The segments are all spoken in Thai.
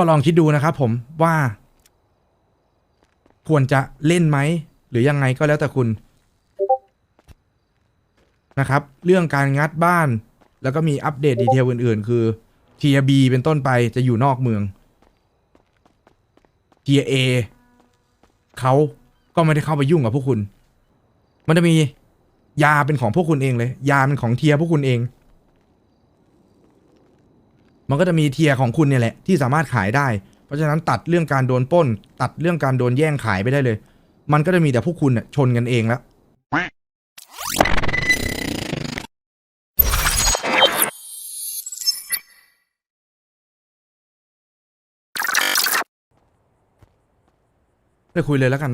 ก็ลองคิดดูนะครับผมว่า ควรจะเล่นไหม หรือยังไงก็แล้วแต่คุณนะครับ เรื่องการงัดบ้าน แล้วก็มีอัปเดตดีเทลอื่น ๆ คือเทียบีเป็นต้นไปจะอยู่นอกเมืองเทียเอเขาก็ไม่ได้เข้าไปยุ่งกับพวกคุณ มันจะมียาเป็นของพวกคุณเองเลย ยาเป็นของเทียพวกคุณเอง มันก็จะมีเทียร์ของคุณเนี่ยแหละที่สามารถขายได้ เพราะฉะนั้นตัดเรื่องการโดนปล้น ตัดเรื่องการโดนแย่งขายไปได้เลย มันก็จะมีแต่พวกคุณน่ะชนกันเองแล้วไปคุยเลยแล้วกัน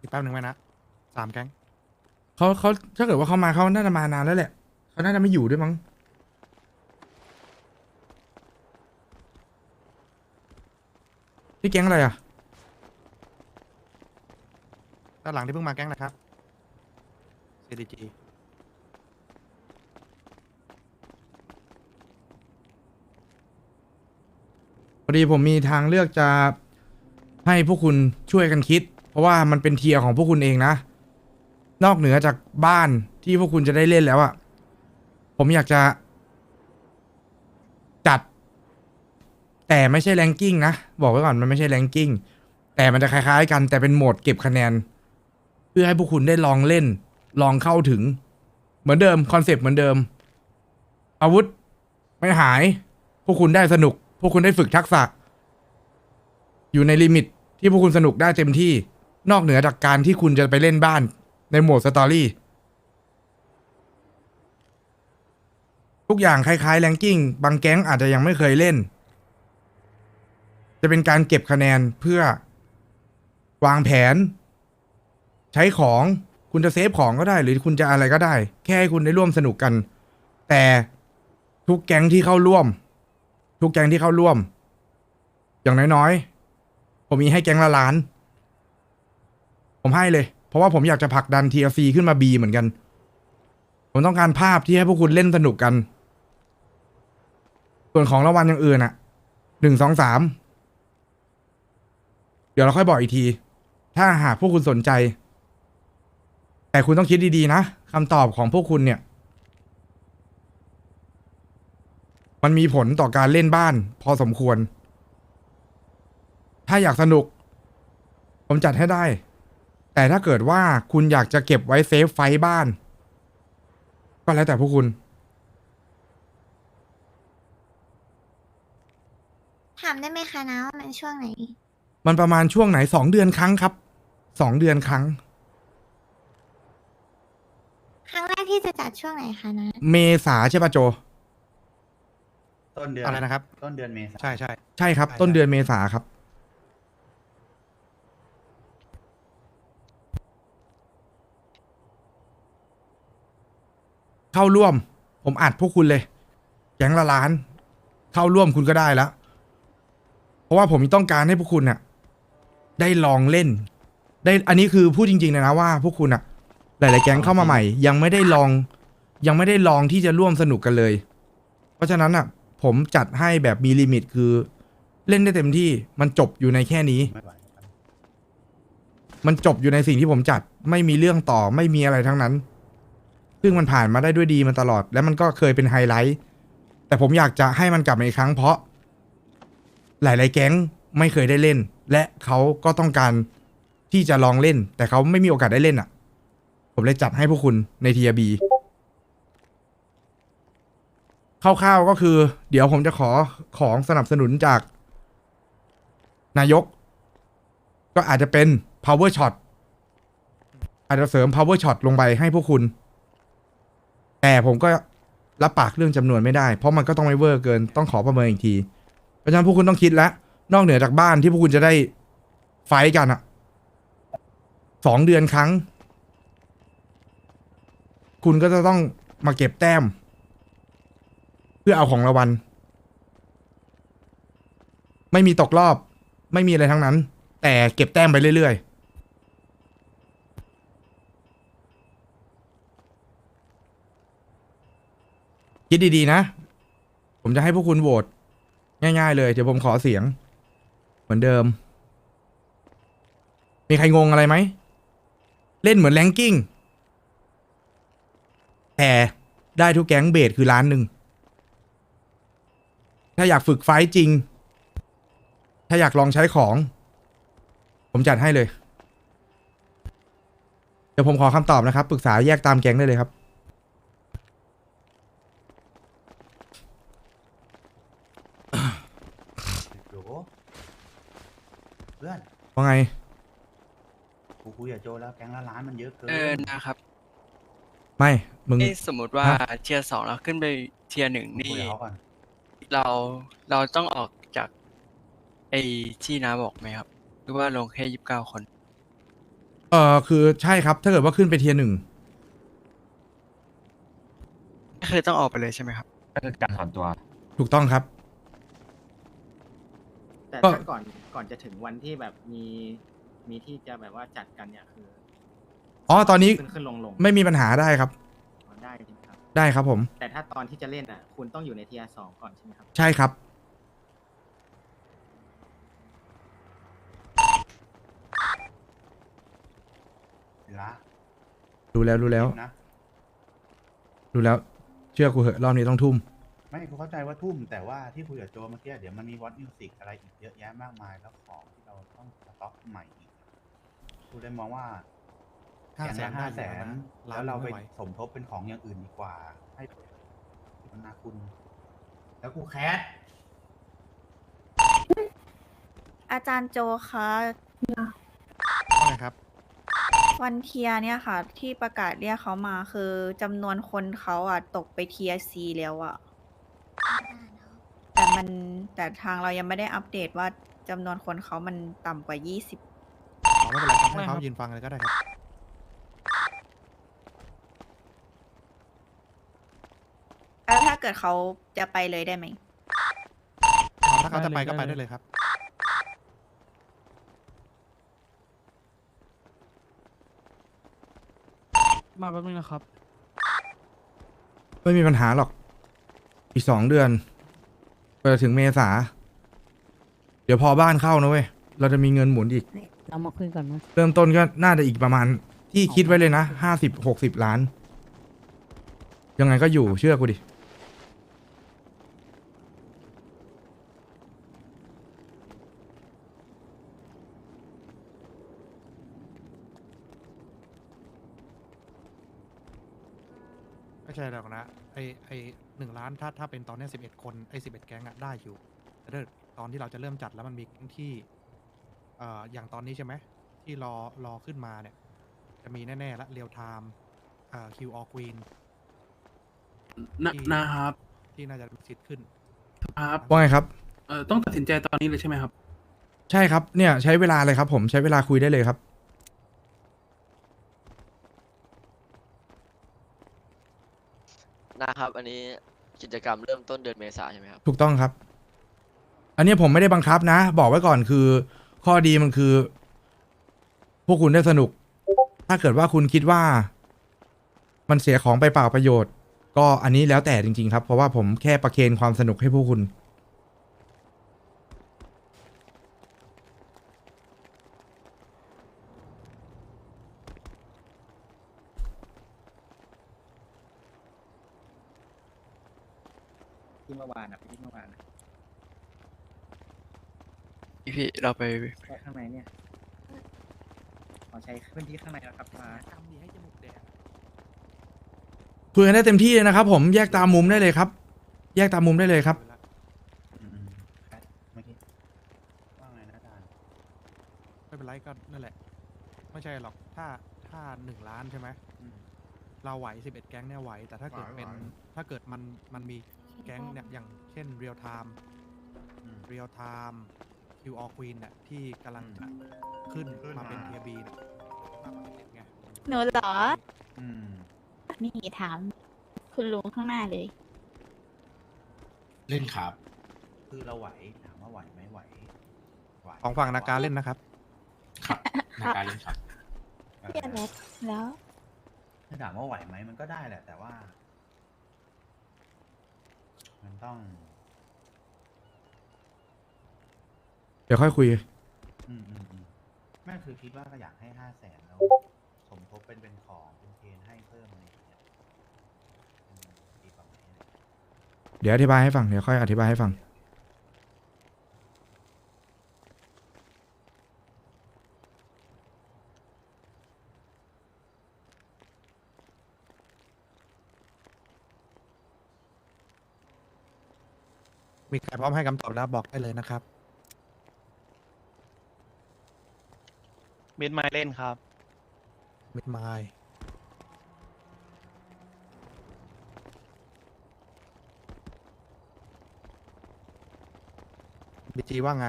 อีกแป๊บหนึ่งไว้นะสามแก๊งเขาเขาถ้าเกิดว่าเขามาเขาน่าจะมานานแล้วแหละเขาน่าจะไม่อยู่ด้วยมั้ง พี่แก๊งอะไรอะด้านหลังที่เพิ่งมาแก๊งนะครับ CDG พอดีผมมีทางเลือกจะให้พวกคุณช่วยกันคิด เพราะว่ามันเป็นเทียร์ของพวกคุณเองนะ นอกเหนือจากบ้านที่พวกคุณจะได้เล่นแล้วอะผมอยากจะ จัด แต่ไม่ใช่แรงกิ้งนะ บอกไว้ก่อนมันไม่ใช่แรงกิ้งแต่มันจะคล้ายๆกัน แต่เป็นโหมดเก็บคะแนน เพื่อให้พวกคุณได้ลองเล่น ลองเข้าถึง เหมือนเดิมคอนเซปต์เหมือนเดิม อาวุธไม่หาย พวกคุณได้สนุก พวกคุณได้ฝึกทักษะ อยู่ในลิมิตที่พวกคุณสนุกได้เต็มที่ นอกเหนือจากการที่คุณจะไปเล่นบ้าน ในโหมดสตอรี่ทุกอย่างคล้ายๆแรงกิ้งบางแก๊งอาจจะยังไม่เคยเล่น จะเป็นการเก็บคะแนนเพื่อวางแผน ใช้ของคุณจะเซฟของก็ได้ หรือคุณจะอะไรก็ได้ แค่ให้คุณได้ร่วมสนุกกัน แต่ทุกแก๊งที่เข้าร่วม ทุกแก๊งที่เข้าร่วม อย่างน้อยๆ ผมมีให้แก๊งละล้าน ผมให้เลย เพราะว่าผมอยากจะผลักดัน TLC ขึ้นมา B เหมือนกัน ผมต้องการภาพที่ให้พวกคุณเล่นสนุกกัน ส่วนของรางวัลอย่างอื่นอะหนึ่งสองสาม เดี๋ยวเราค่อยบอกอีกที ถ้าหากพวกคุณสนใจ แต่คุณต้องคิดดีๆนะคำตอบของพวกคุณเนี่ย มันมีผลต่อการเล่นบ้าน พอสมควร ถ้าอยากสนุก ผมจัดให้ได้ แต่ถ้าเกิดว่าคุณอยากจะเก็บไว้เซฟไฟบ้าน ก็แล้วแต่พวกคุณ ถามได้ไหมคะนะว่ามันช่วงไหน มันประมาณช่วงไหนสองเดือนครั้งครับสองเดือนครั้ง ครั้งแรกที่จะจัดช่วงไหนคะนะ เมษาใช่ปะโจ ต้นเดือนอะไรนะครับ ต้นเดือนเมษาใช่ใช่ ใช่ครับ ใช่ ต้นเดือนเมษาครับ เข้าร่วม ผมอัดพวกคุณเลยแก๊งละล้าน เข้าร่วมคุณก็ได้แล้ว เพราะว่าผมต้องการให้พวกคุณน่ะ ได้ลองเล่น ได้อันนี้คือพูดจริงๆเลยนะว่า พวกคุณน่ะหลายๆแก๊งเข้ามาใหม่ ยังไม่ได้ลอง ยังไม่ได้ลองที่จะร่วมสนุกกันเลย เพราะฉะนั้นอะผมจัดให้แบบมีลิมิตคือ เล่นได้เต็มที่มันจบอยู่ในแค่นี้ มันจบอยู่ในสิ่งที่ผมจัดไม่มีเรื่องต่อไม่มีอะไรทั้งนั้น ซึ่งมันผ่านมาได้ด้วยดีมาตลอด และมันก็เคยเป็นไฮไลท์แต่ผมอยากจะให้มันกลับมาอีกครั้งเพราะ หลาย ๆ แก๊งไม่เคยได้เล่น และเขาก็ต้องการที่จะลองเล่น แต่เขาไม่มีโอกาสได้เล่นอะ ผมเลยจัดให้พวกคุณในทีบีคร่าวๆก็คือ เดี๋ยวผมจะขอของสนับสนุนจาก นายก ก็อาจจะเป็น power shot อาจจะเสริม power shot ลงไปให้พวกคุณ แต่ผมก็รับปากเรื่องจำนวนไม่ได้ เพราะมันก็ต้องไม่เวอร์เกิน ต้องขอประเมินอีกที เพราะฉะนั้นพวกคุณต้องคิดแล้วนอกเหนือจากบ้านที่พวกคุณจะได้ไฟท์กันอะสองเดือนครั้ง คุณก็จะต้องมาเก็บแต้ม เพื่อเอาของรางวัลไม่มีตกรอบ ไม่มีอะไรทั้งนั้น แต่เก็บแต้มไปเรื่อยๆคิดดีๆนะ ผมจะให้พวกคุณโหวต ง่ายๆเลย เดี๋ยวผมขอเสียง เหมือนเดิม มีใครงงอะไรไหม เล่นเหมือนแรงกิ้ง แต่ได้ทุกแก๊งเบสคือล้านหนึ่ง ถ้าอยากฝึกไฟจริง ถ้าอยากลองใช้ของ ผมจัดให้เลย เดี๋ยวผมขอคำตอบนะครับ ปรึกษาแยกตามแก๊งได้เลยครับ โหลเพื่อน ว่าไง กูคุยกับโจแล้วแก๊งละล้านมันเยอะเกินเออนะครับไม่ มึง นี่สมมุติว่าฮะ เทียร์สองเราขึ้นไปเทียร์หนึ่งคุนี่ยกับเขาก่อนเราเราต้องออกจากไอ้ที่น้าบอกไหมครับ หรือว่าลงแค่ยี่สิบเก้าคน เออคือใช่ครับ ถ้าเกิดว่าขึ้นไปเทียร์หนึ่งก็คือต้องออกไปเลยใช่ไหมครับ ก็คือการถอนตัว ถูกต้องครับ แต่ก็ ถ้าก่อนก่อนจะถึงวันที่แบบมีมีที่จะแบบว่าจัดกันเนี่ยคืออ๋อตอนนี้ขึ้นขึ้นลงลงไม่มีปัญหาได้ครับอ๋อได้ใช่ไหมครับ ได้ครับผม แต่ถ้าตอนที่จะเล่นอะ คุณต้องอยู่ในทีอาสองก่อนใช่ไหมครับ ใช่ครับ เวลาดูแล้วรู้แล้ว นะดูแล้ว เชื่อกูเหอะรอบนี้ต้องทุ่ม ไม่กูเข้าใจว่าทุ่ม แต่ว่าที่คุยกับโจเมื่อกี้เดี๋ยวมันมีวอตมิวสิกอะไรอีกเยอะแยะมากมายแล้วของที่เราต้องสต็อกใหม่อีกกูเลยมองว่าห้าอย่างแสละนห้าแสได้นอยู่นะแล้วเราไปล้านไม่ไหวสมทบเป็นของอย่างอื่นดีกว่า ให้มันนาคุณ แล้วกูแคสอาจารย์โจคะว่าไงครับ วันเทียร์เนี่ยค่ะ ที่ประกาศเรียกเขามาคือจำนวนคนเขาอะ ตกไปเทียซีแล้วอะ แต่มันแต่ทางเรายังไม่ได้อัปเดตว่าจำนวนคนเขามันต่ำกว่า 20อ๋อไม่เป็นไรครับให้เขายืนฟังเลยก็ได้ครับแล้วถ้าเกิดเขาจะไปเลยได้ไหม อ๋อถ้าเขาจะไปก็ไปได้เลยครับ มาแป๊บนึงนะครับ ไม่มีปัญหาหรอก อีกสองเดือน กว่าจะถึงเมษา เดี๋ยวพอบ้านเข้านะเว้ย เราจะมีเงินหมุนอีก เรามาคุยก่อนนะเริ่มต้นก็น่าจะอีกประมาณ ที่คิดไว้เลยนะห้าสิบหกสิบล้าน ยังไงก็อยู่เชื่อกูดิ ไม่ใช่หรอกนะไอไอ หนึ่งล้านถ้าถ้าเป็นตอนเนี้สิบเอ็ดคนไอสิบเอ็ดแก๊งอะได้อยู่แต่ถ้าตอนที่เราจะเริ่มจัดแล้วมันมีแก๊งที่เอ่ออย่างตอนนี้ใช่ไหมที่รอรอขึ้นมาเนี่ย จะมีแน่ๆละเรียวไทม์เอ่อคิวออควีนนะที่นะครับที่น่าจะมีสิทธิ์ขึ้น ครับว่าไงครับ เอ่อต้องตัดสินใจตอนนี้เลยใช่ไหมครับ ใช่ครับเนี่ยใช้เวลาเลยครับ ผมใช้เวลาคุยได้เลยครับ นะครับ อันนี้ กิจกรรมเริ่มต้นเดือนเมษาใช่ไหมครับ ถูกต้องครับ อันนี้ผมไม่ได้บังคับนะ บอกไว้ก่อนคือ ข้อดีมันคือ พวกคุณได้สนุก ถ้าเกิดว่าคุณคิดว่า มันเสียของไปเปล่าประโยชน์ ก็อันนี้แล้วแต่จริง ๆ ครับ เพราะว่าผมแค่ประเคนความสนุกให้พวกคุณ ที่เมื่อวานอะที่เมื่อวานอะ พี่พี่เราไปแค่ข้างในเนี่ยขอใช้พื้นที่ข้างในนะครับมาคุยกันได้เต็มที่เลยนะครับ ผมแยกตามมุมได้เลยครับ แยกตามมุมได้เลยครับอืมๆแคสเมื่อกี้ว่าไงนะอาจารย์ไม่เป็นไรก็นั่นแหละ ไม่ใช่หรอกถ้าถ้าหนึ่งล้านใช่ไหมอืมเราไหวสิบเอ็ดแก๊งเนี่ยไหว แต่ถ้าเกิดไหวเป็นไหวถ้าเกิดมันมันมีแก๊งเนี่ยอย่างเช่นเรียลไทม์อืมเรียลไทม์ คิวออควีนเนี่ยที่กำลังจะขึ้นขึ้นมาเป็นมา เทียบีเนี่ยมากกว่าสิบเอ็ดไงหนูเหรอ อืมนี่ถาม คุณลุงข้างหน้าเลย เล่นครับ คือเราไหวถามว่าไหวไหมไหวไหวของฝั่งนาการเล่นนะครับ ครับในการเล่นครับ เออเปลี่ยนแล้วแล้ว ถ้าถามว่าไหวไหมมันก็ได้แหละ แต่ว่า มันต้อง ดี๋ยวค่อยคุย อืมอืมอืมแม่คือคิดว่าก็อยากให้ห้าแสนแล้วสมทบเป็นเป็นของเป็นเทรนให้เพิ่มอะไรอย่างเงี้ยอืมดีกว่าไหมเดี๋ยวอธิบายให้ฟัง เดี๋ยวค่อยอธิบายให้ฟัง มีใครพร้อมให้คำตอบแล้วบอกได้เลยนะครับ มิดไมเล่นครับ มิดไมล์บีจีว่าไง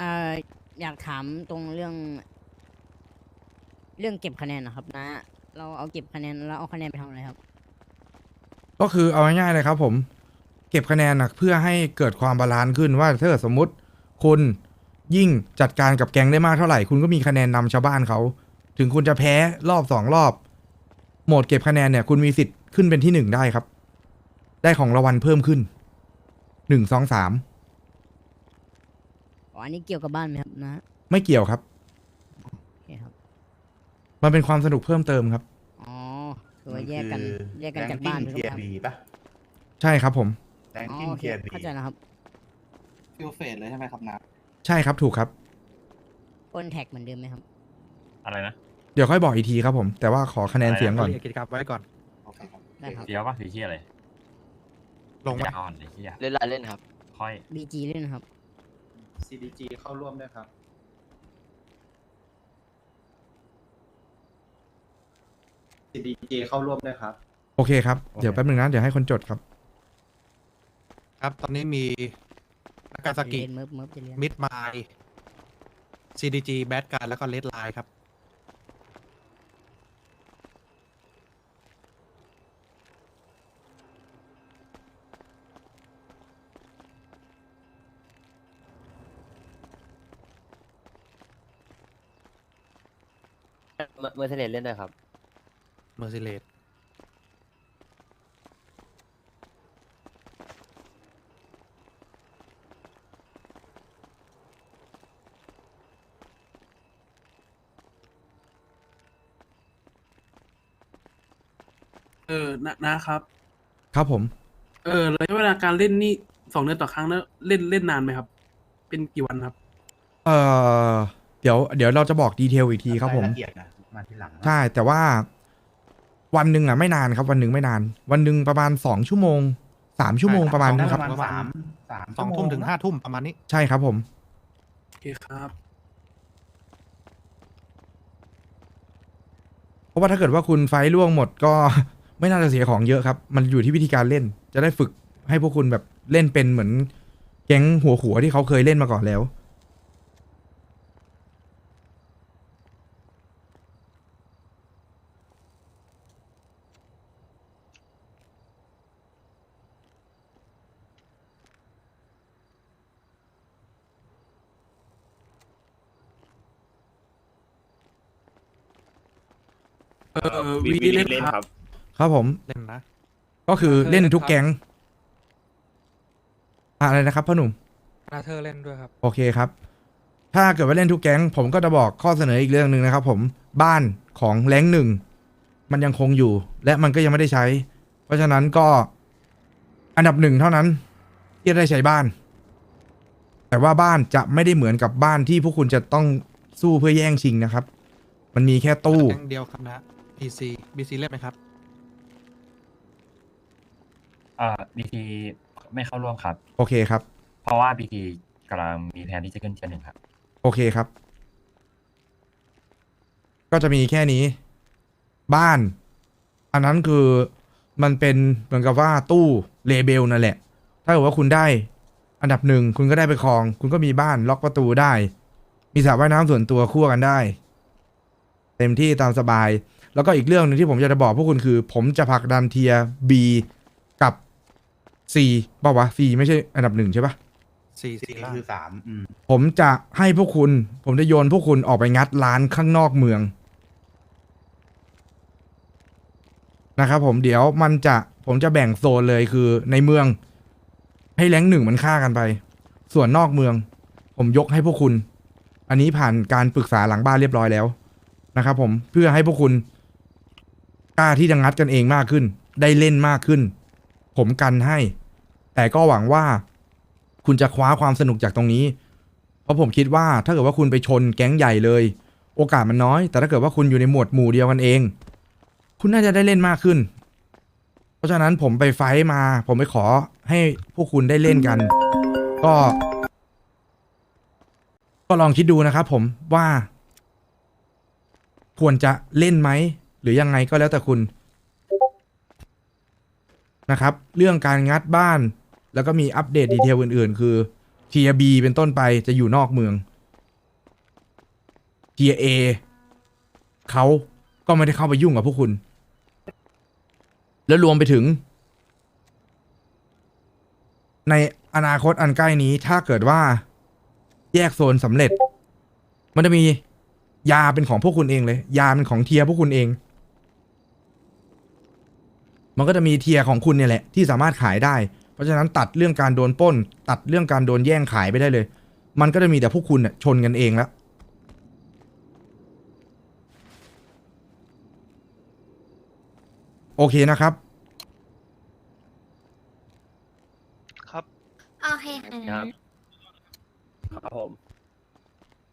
อ่าอยากถามตรงเรื่อง เรื่องเก็บคะแนนนะครับนะ เราเอาเก็บคะแนนแล้วเอาคะแนนไปทำอะไรครับ ก็คือเอาง่ายๆเลยครับผม เก็บคะแนนนะเพื่อให้เกิดความบาลานซ์ขึ้นว่าถ้าเกิดสมมติคุณ ยิ่งจัดการกับแก๊งได้มากเท่าไหร่ คุณก็มีคะแนนนำชาวบ้านเขา ถึงคุณจะแพ้รอบสองรอบ โหมดเก็บคะแนนเนี่ย คุณมีสิทธิ์ขึ้นเป็นที่หนึ่งได้ครับ ได้ของรางวัลเพิ่มขึ้นหนึ่งสองสามอ๋ออันนี้เกี่ยวกับบ้านไหมครับนะไม่เกี่ยวครับ โอเคครับ มันเป็นความสนุกเพิ่มเติมครับ อ๋อคือว่าแยกกันแยกกันจากบ้านเทียถูกไหมครับบีป่ะใช่ครับผม แรงอ๋อกิ้งโอเคเทียบีเข้าใจแล้วครับ ฟิลเฟสเลยใช่ไหมครับนะ ใช่ครับถูกครับ โอนแท็กเหมือนเดิมไหมครับ อะไรนะเดี๋ยวค่อยบอกอีกทีครับผม แต่ว่าขอคะแนนเสียงก่อนเรียกกิจกรรมไว้ก่อน โอเคครับได้ครับเดี๋ยวป่ะหรือที่อะไรลงไว้ยาวอ่อนหรือที่ยาเล่นไลน์เล่นครับ ค่อย BG เล่นนะครับ CDG เข้าร่วมด้วยครับ CDG เข้าร่วมด้วยครับ โอเคครับ เดี๋ยวแป๊บนึงนะ เดี๋ยวให้คนจดครับ ครับ ตอนนี้มีนา กาซากิเล่นเมิร์ฟเมิร์ฟจะเล่นมิดไมล์ CDG แบดการแล้วก็เลดไลน์ครับ เมอร์เซเลสเล่นด้วยครับ เมอร์ซิเลส ออนะนะครับ ครับผม เออระยะเวลาการเล่นนี่สองเดือนต่อครั้งแล้วเล่นเล่นนานไหมครับ เป็นกี่วันครับ เอ่อ เดี๋ยว เดี๋ยวเราจะบอกดีเทลอีกทีครับผมายละเอียดนะมาทีหลังนะใช่ แต่ว่า วันหนึ่งอะไม่นานครับ วันหนึ่งไม่นาน วันหนึ่งประมาณสองชั่วโมงสามชั่วโมงประมาณนี้ครับ ประมาณสามสามสองทุ่มถึงห้าทุ่มประมาณนี้ ใช่ครับผม โอเคครับ เพราะว่าถ้าเกิดว่าคุณไฟล์ล่วงหมดก็ ไม่น่าจะเสียของเยอะครับ มันอยู่ที่วิธีการเล่น จะได้ฝึกให้พวกคุณแบบเล่นเป็นเหมือนแก๊งหัวขัวที่เขาเคยเล่นมาก่อนแล้ว เออวีเล่นครับ ครับผม เล่นนะ ก็คือเล่นในทุกแก๊งอะไรนะครับพ่อหนุ่มนาเธอเล่นด้วยครับ โอเคครับ ถ้าเกิดว่าเล่นทุกแก๊ง ผมก็จะบอกข้อเสนออีกเรื่องหนึ่งนะครับ ผมบ้านของแรงหนึ่งมันยังคงอยู่ และมันก็ยังไม่ได้ใช้ เพราะฉะนั้นก็อันดับหนึ่งเท่านั้น ที่จะได้ใช้บ้าน แต่ว่าบ้านจะไม่ได้เหมือนกับบ้านที่พวกคุณจะต้องสู้เพื่อแย่งชิงนะครับ มันมีแค่ตู้แก๊งเดียวครับนะ BC BC เล่นไหมครับ เอ่อบีทีไม่เข้าร่วมครับ โอเคครับ เพราะว่าบีทีกำลังมีแผนที่จะขึ้นเทียร์หนึ่งครับ โอเคครับ ก็จะมีแค่นี้ บ้าน อันนั้นคือมันเป็นเหมือนกับว่าตู้เลเบลนั่นแหละ ถ้าเกิดว่าคุณได้ อันดับหนึ่งคุณก็ได้ไปครอง คุณก็มีบ้านล็อกประตูได้ มีสระว่ายน้ำส่วนตัวคู่กันได้ เต็มที่ตามสบาย แล้วก็อีกเรื่องหนึงที่ผมจะบอกพวกคุณคือ ผมจะผลักดันเทีย B กับ C ป่าวะ C ไม่ใช่อันดับหนึ่งใช่ปะสี่สี่สี่ล่างคือสามอืมผมจะให้พวกคุณ ผมจะโยนพวกคุณออกไปงัดร้านข้างนอกเมืองนะครับผมเดี๋ยวมันจะผมจะแบ่งโซนเลยคือในเมือง ให้แรงค์หนึ่งมันฆ่ากันไป ส่วนนอกเมือง ผมยกให้พวกคุณ อันนี้ผ่านการปรึกษาหลังบ้านเรียบร้อยแล้วนะครับผมเพื่อให้พวกคุณกล้าที่จะงัดกันเองมากขึ้น ได้เล่นมากขึ้น ผมกันให้ แต่ก็หวังว่าคุณจะคว้าความสนุกจากตรงนี้ เพราะผมคิดว่าถ้าเกิดว่าคุณไปชนแก๊งใหญ่เลย โอกาสมันน้อย แต่ถ้าเกิดว่าคุณอยู่ในหมวดหมู่เดียวกันเอง คุณน่าจะได้เล่นมากขึ้น เพราะฉะนั้นผมไปไฟมา ผมไปขอให้พวกคุณได้เล่นกัน ก็ ก็ลองคิดดูนะครับผมว่า ควรจะเล่นไหม หรือยังไงก็แล้วแต่คุณ นะครับ เรื่องการงัดบ้าน แล้วก็มีอัปเดตดีเทลอื่นๆ คือ t ทียบีเป็นต้นไปจะอยู่นอกเมือง t ทียเอเขาก็ไม่ได้เข้าไปยุ่งกับพวกคุณ แล้วรวมไปถึง ในอนาคตอันใกล้นี้ถ้าเกิดว่าแยกโซนสำเร็จ มันจะมียาเป็นของพวกคุณเองเลย ยาเป็นของเทียพวกคุณเอง มันก็จะมีเทียร์ของคุณเนี่ยแหละที่สามารถขายได้ เพราะฉะนั้นตัดเรื่องการโดนปล้น ตัดเรื่องการโดนแย่งขายไปได้เลย มันก็จะมีแต่พวกคุณน่ะชนกันเองแล้วโอเคนะครับ ครับ โอเคค่ะนะครับผม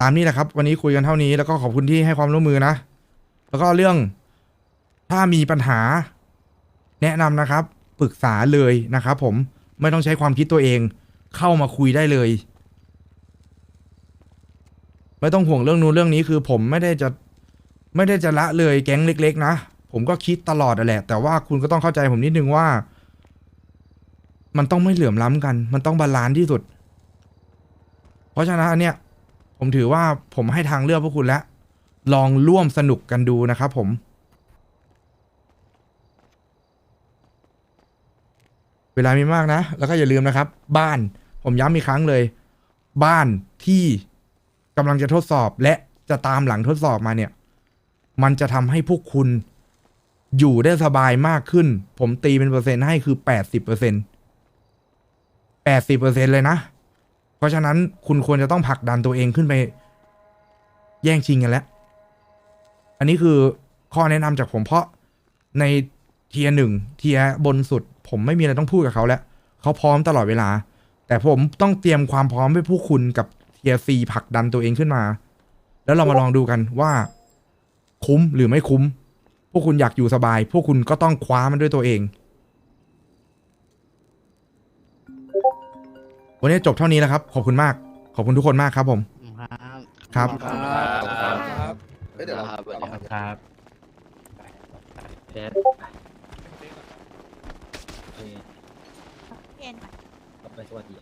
ตามนี้แหละครับ วันนี้คุยกันเท่านี้แล้วก็ขอบคุณที่ให้ความร่วมมือนะ แล้วก็เรื่องถ้ามีปัญหา แนะนำนะครับปรึกษาเลยนะครับผมไม่ต้องใช้ความคิดตัวเอง เข้ามาคุยได้เลย ไม่ต้องห่วงเรื่องนู้นเรื่องนี้คือผมไม่ได้จะไม่ได้จะละเลยแก๊งเล็ก ๆ นะ ผมก็คิดตลอดแหละ แต่ว่าคุณก็ต้องเข้าใจผมนิดนึงว่า มันต้องไม่เหลื่อมล้ำกัน มันต้องบาลานซ์ที่สุด เพราะฉะนั้นอันเนี้ยผมถือว่าผมให้ทางเลือกพวกคุณแล้วลองร่วมสนุกกันดูนะครับผม เวลามีมากนะ แล้วก็อย่าลืมนะครับ บ้านผมย้ำอีกครั้งเลย บ้านที่กำลังจะทดสอบและจะตามหลังทดสอบมาเนี่ย มันจะทำให้พวกคุณอยู่ได้สบายมากขึ้น ผมตีเป็นเปอร์เซ็นต์ให้คือแปดสิบเปอร์เซ็นต์แปดสิบเปอร์เซ็นต์เลยนะ เพราะฉะนั้นคุณควรจะต้องผลักดันตัวเองขึ้นไป แย่งชิงกันแล้ว อันนี้คือข้อแนะนำจากผมเพราะในเทียหนึ่งเทียบนสุด ผมไม่มีอะไรต้องพูดกับเขาแล้วเขาพร้อมตลอดเวลา แต่ผมต้องเตรียมความพร้อมให้พวกคุณกับเทียซีผลักดันตัวเองขึ้นมา แล้วเรามาลองดูกันว่า คุ้มหรือไม่คุ้ม พวกคุณอยากอยู่สบาย พวกคุณก็ต้องคว้ามันด้วยตัวเอง วันนี้จบเท่านี้แล้วครับ ขอบคุณมาก ขอบคุณทุกคนมากครับผม ครับ ครับ ครับเดี๋ยวครับ ขอบคุณครับ เด็ดโอเค เปลี่ยน ต่อ ไปสวัสดีอะ